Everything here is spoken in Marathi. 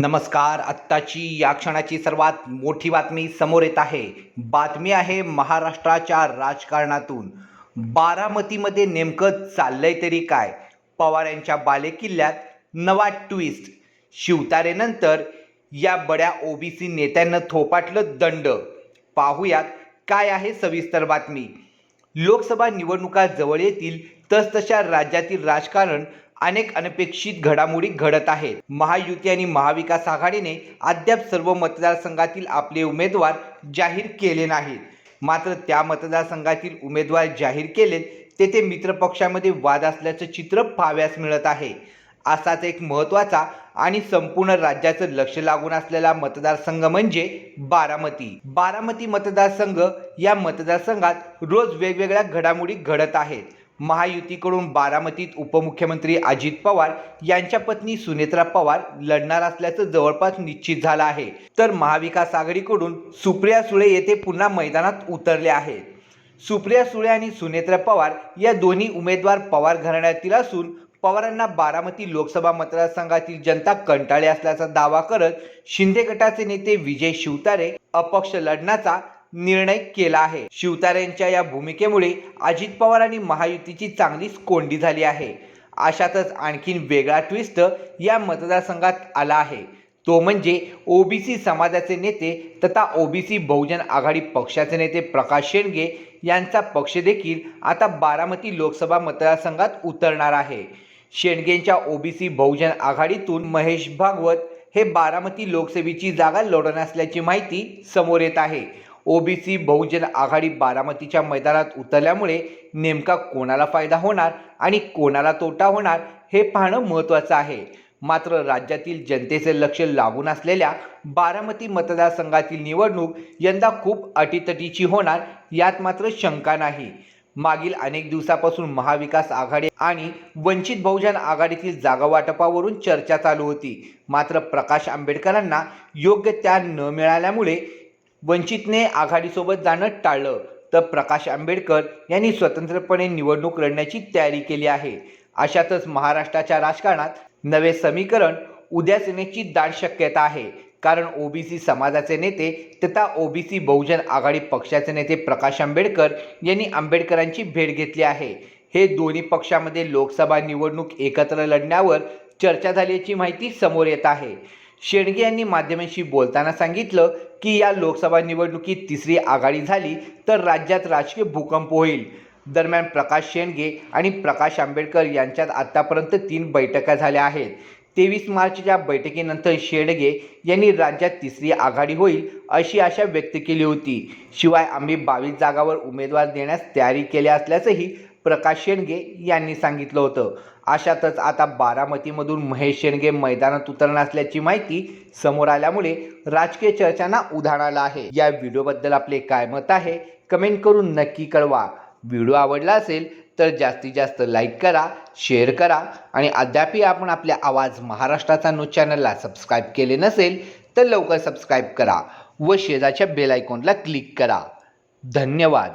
नमस्कार. आत्ताची या क्षणाची सर्वात मोठी बातमी समोर येत आहे. बातमी आहे महाराष्ट्राच्या राजकारणातून. बारामतीमध्ये नेमकं चाललंय तरी काय? पवार यांच्या बालेकिल्ल्यात नवा ट्विस्ट शिवतारेनंतर या बड्या ओबीसी नेत्यांना थोपाटलं दंड. पाहूयात काय आहे सविस्तर बातमी. लोकसभा निवडणुका जवळ येतील तसतशा राज्यातील राजकारण अनेक अनपेक्षित घडामोडी घडत आहेत. महायुती आणि महाविकास आघाडीने अद्याप सर्व मतदारसंघातील आपले उमेदवार जाहीर केले नाहीत. मात्र त्या मतदारसंघातील उमेदवार जाहीर केलेत तेथे मित्रपक्षामध्ये वाद असल्याचं चित्र पाहाव्यास मिळत आहे. असाच एक महत्त्वाचा आणि संपूर्ण राज्याचं लक्ष लागून असलेला मतदारसंघ म्हणजे बारामती. बारामती मतदारसंघ या मतदारसंघात रोज वेगवेगळ्या घडामोडी घडत आहेत. महायुतीकडून बारामतीत उपमुख्यमंत्री अजित पवार यांच्या पत्नी सुनेत्रा पवार लढणार असल्याचं जवळपास निश्चित झालं आहे. तर महाविकास आघाडीकडून सुप्रिया सुळे येथे पुन्हा मैदानात उतरले आहेत. सुप्रिया सुळे आणि सुनेत्रा पवार या दोन्ही उमेदवार पवार घराण्यातील असून पवारांना बारामती लोकसभा मतदारसंघातील जनता कंटाळी असल्याचा दावा करत शिंदे गटाचे नेते विजय शिवतारे अपक्ष लढण्याचा निर्णय केला आहे. शिवतारेंच्या या भूमिकेमुळे अजित पवार आणि महायुतीची चांगलीच कोंडी झाली आहे. अशातच आणखीन वेगळा ट्विस्ट या मतदारसंघात आला आहे. तो म्हणजे ओबीसी समाजाचे नेते तथा ओबीसी बहुजन आघाडी पक्षाचे नेते प्रकाश शेंडगे यांचा पक्ष देखील आता बारामती लोकसभा मतदारसंघात उतरणार आहे. शेंडगेंच्या ओबीसी बहुजन आघाडीतून महेश भागवत हे बारामती लोकसभेची जागा लढवणार असल्याची माहिती समोर येत आहे. ओबीसी बहुजन आघाडी बारामतीच्या मैदानात उतरल्यामुळे नेमका कोणाला फायदा होणार आणि कोणाला तोटा होणार हे पाहणं महत्त्वाचं आहे. मात्र राज्यातील जनतेचे लक्ष लागून असलेल्या बारामती मतदारसंघातील निवडणूक यंदा खूप अटीतटीची होणार यात मात्र शंका नाही. मागील अनेक दिवसापासून महाविकास आघाडी आणि वंचित बहुजन आघाडीतील जागा वाटपावरून चर्चा चालू होती. मात्र प्रकाश आंबेडकरांना योग्य त्या न मिळाल्यामुळे वंचितने आघाडीसोबत जाणं टाळलं. तर प्रकाश आंबेडकर यांनी स्वतंत्रपणे निवडणूक लढण्याची तयारी केली आहे. अशातच महाराष्ट्राच्या राजकारणात नवे समीकरण उद्याच येण्याची दाट शक्यता आहे. कारण ओबीसी समाजाचे नेते तथा ओबीसी बहुजन आघाडी पक्षाचे नेते प्रकाश आंबेडकर यांनी आंबेडकरांची भेट घेतली आहे. हे दोन्ही पक्षामध्ये लोकसभा निवडणूक एकत्र लढण्यावर चर्चा झाल्याची माहिती समोर येत आहे. शेडगे यांनी माध्यमांशी बोलताना सांगितलं की या लोकसभा निवडणुकीत तिसरी आघाडी झाली तर राज्यात राजकीय भूकंप होईल. दरम्यान प्रकाश शेंडगे आणि प्रकाश आंबेडकर यांच्यात आतापर्यंत तीन बैठका झाल्या आहेत. तेवीस मार्चच्या बैठकीनंतर शेडगे यांनी राज्यात तिसरी आघाडी होईल अशी आशा व्यक्त केली होती. शिवाय आम्ही बावीस जागावर उमेदवार देण्यास तयारी केल्या असल्याचंही प्रकाश शेंडगे यांनी सांगितलं होतं. अशातच आता बारामतीमधून महेश शेंडगे मैदानात उतरणार असल्याची माहिती समोर आल्यामुळे राजकीय चर्चांना उधाण आलं आहे. या व्हिडिओबद्दल आपले काय मत आहे कमेंट करून नक्की कळवा. व्हिडिओ आवडला असेल तर जास्तीत जास्त लाईक करा शेअर करा आणि अद्यापही आपण आपल्या आवाज महाराष्ट्राचा न्यूज चॅनलला सबस्क्राईब केले नसेल तर लवकर सबस्क्राईब करा व शेजारच्या बेल आयकॉनला क्लिक करा. धन्यवाद.